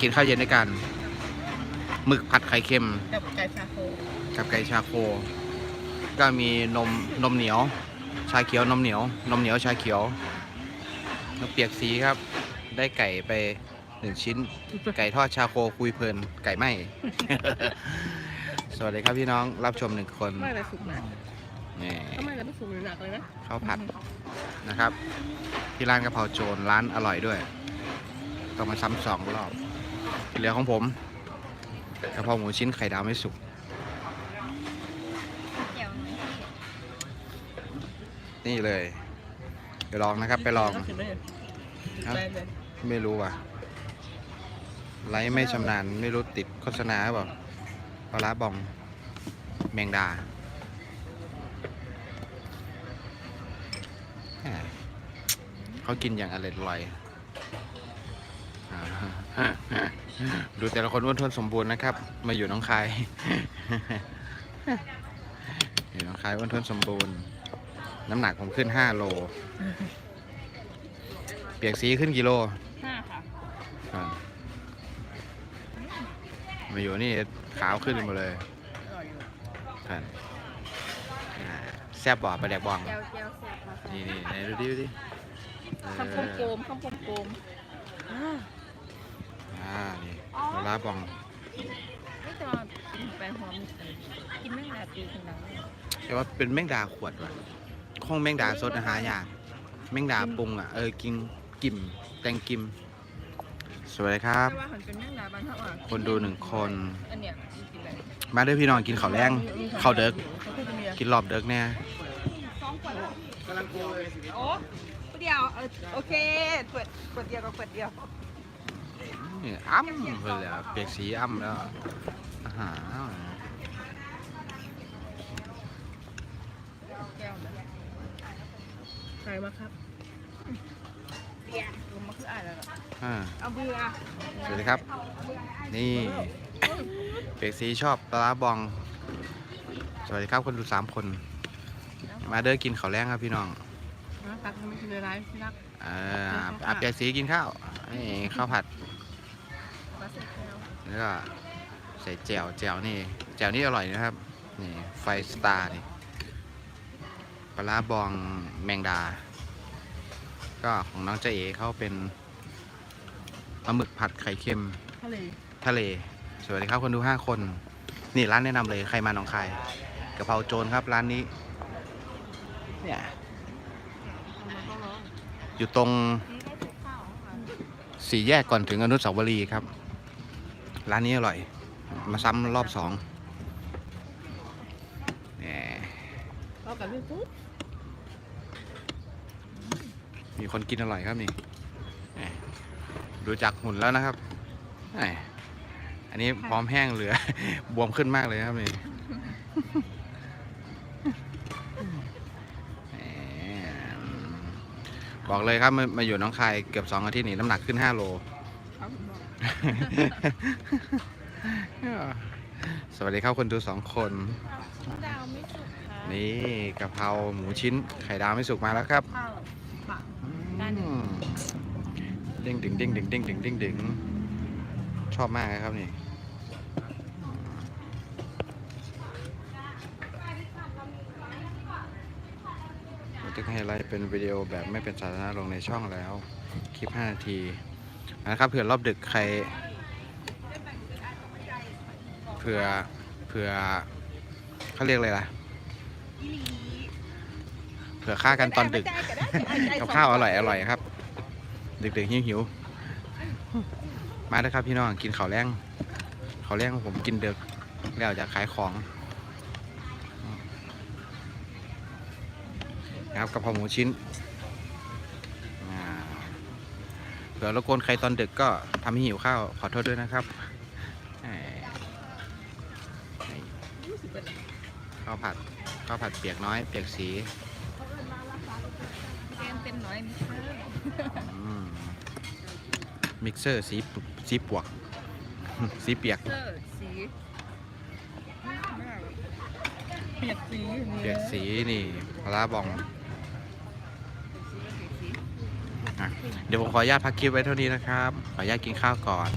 กินข้าวเย็นด้วยกันหมึกผัดไข่เค็ม กับไก่ชาโคกับไก่ชาโค ก็มีนมนมเหนียว ชาเขียวนมเหนียว นมเหนียวชาเขียวน้ำเปียกสีครับ ได้ไก่ไปหนึ่งชิ้น ไก่ทอดชาโคคุยเพลิน ไก่ไหม สวัสดีครับพี่น้องรับชมหนึ่งคนไม่อะไรสุกหนักนี่ทำไมเราไม่สุกหนักเลยนะข้าวผัดนะครับ ที่ร้านกะเพราโจรร้านอร่อยด้วย ต้องมาซ้ำสองรอบ ที่เหลือของผมกะเพราหมูชิ้นไข่ดาวไม่สุกนี่เลยไปลองนะครับไปลองไหมครับได้เลยไม่รู้ว่ะไลฟ์ไม่ชำนาญไม่รู้ติดโฆษณาหรือเปล่าปลาบองแมงดาเขากินอย่างอร่อยอร่อย ดูแต่ละคนอ้วนท้วนสมบูรณ์นะครับ มาอยู่หน้องคายอยู่หน้องคายอ้วนท้วนสมบูรณ์ น้ำหนักผมขึ้น5โล เปียกสีขึ้นกี่โลห้าค่ะอ่ามาอยู่นี่ขาวขึ้นหมดเลยอร่อยอยู่ท่านอ่าแซ่บบ่อปลาแดกบองแก้วแก้วแซ่บมากนี่นี่ไหนดูดิดูดิเออข้าวโพดโกมข้าวโพดโกม อ่าอ่า นี่ปลาร้าบอง ไม่จะมากินแปลงหอมกินไม่นาตีถึงหนังเลยแต่ว่าเป็นแมงดาขวดว่ะคงแมงดาสดอาหารยากแมงดาปรุงอะ เออ กินกิมแตงกิม สวัสดีครับ แต่ว่าหันเป็นแม่งดาบ้านเท่าอะคนดูหนึ่งคน อันเนี้ยกินอะไรมาด้วยพี่น้องกินข้าวแรงข้าวเด็ก เขาพูดจะมีอะไรกินรอบเด็กเนี่ยสองขวดโอ้เดียวเออโอเคขวดขวดเดียวกับขวดเดียวนี่ อ้ำเลยอะเปียกสีอ้ำแล้วอาหารแก้วนะใครมาครับเบียร์ลงมาคืออ่านแล้วเหรออ่าเอาเบื่อสวัสดีครับ นี่เปียกสีชอบปลาร้าบอง สวัสดีครับคนดูสามคน มาเด้อกินข้าวแรงครับพี่น้องนะตักทำไมกินเลยไรพี่รักเอ่ออาเปียกสีกินข้าวนี่ข้าวผัดมาเสร็จ แล้วแล้วก็ใส่แจ่วแจ่วนี่แจ่วนี่อร่อยนะครับนี่ไฟสตาร์นี่ปลาร้าบองแมงดา ก็ของน้องเจ๊เอ๋เขาเป็นปลาหมึกผัดไข่เค็มทะเลทะเล สวัสดีครับคนดูห้าคน นี่ร้านแนะนำเลยใครมาหนองคายกะเพราโจรครับร้านนี้ เนี่ยมันก็ร้องอยู่ตรงนี่ได้ถูกข้าวค่ะสี่แยกก่อนถึงอนุสาวรีย์ครับ ร้านนี้อร่อย มาซ้ำรอบสองเนี่ยเรากับพี่ปุ๊บมีคนกินอร่อยครับนี่แหมดูจากหุ่นแล้วนะครับแหมอันนี้พร้อมแห้งเหลือ บวมขึ้นมากเลยครับนี่แหมบอกเลยครับมามาอยู่หน้องคายเกือบสองอาทิตย์นี่น้ำหนักขึ้น5โลครับผมบอก สวัสดีครับคนดูสองคนดาวไม่สุกค่ะนี่กะเพราหมูชิ้นไข่ดาวไม่สุกมาแล้วครับข้าวปักได้อืเลยมเด้งดึงเด้งดึงเด้งดึงเด้งดึงชอบมากเลยครับนี่บันทึกไฮไลท์เป็นวิดีโอแบบไม่เป็นสาธารณะลงในช่องแล้ว คลิป 5 นาที นะครับเผื่อรอบดึกใครเผื่อเผื่อเขาเรียกอะไรล่ะเผื่อฆ่ากันตอนดึกกับข้าวอร่อยอร่อยครับ ดึกๆหิวหิวมาเด้อครับพี่น้องกินข้าวแรงข้าวแรงของผมกินเดึกแล้วจากขายของนะครับกะเพราหมูชิ้น เผื่อรบกวนใครตอนดึกก็ทำให้หิวข้าว ขอโทษด้วยนะครับแหมข้าวผัดข้าวผัดเปียกน้อยเปียกสีแกงเป็นน้อยมิเตอร์อืมมิกเซอร์สีปุสีปวก สีเปียกเซอร์สีเปียกสีเปียกสีนี่ปลาร้าบองอะ เดี๋ยวผมขออนุญาตพักคลิปไว้เท่านี้นะครับ ขออนุญาตกินข้าวก่อน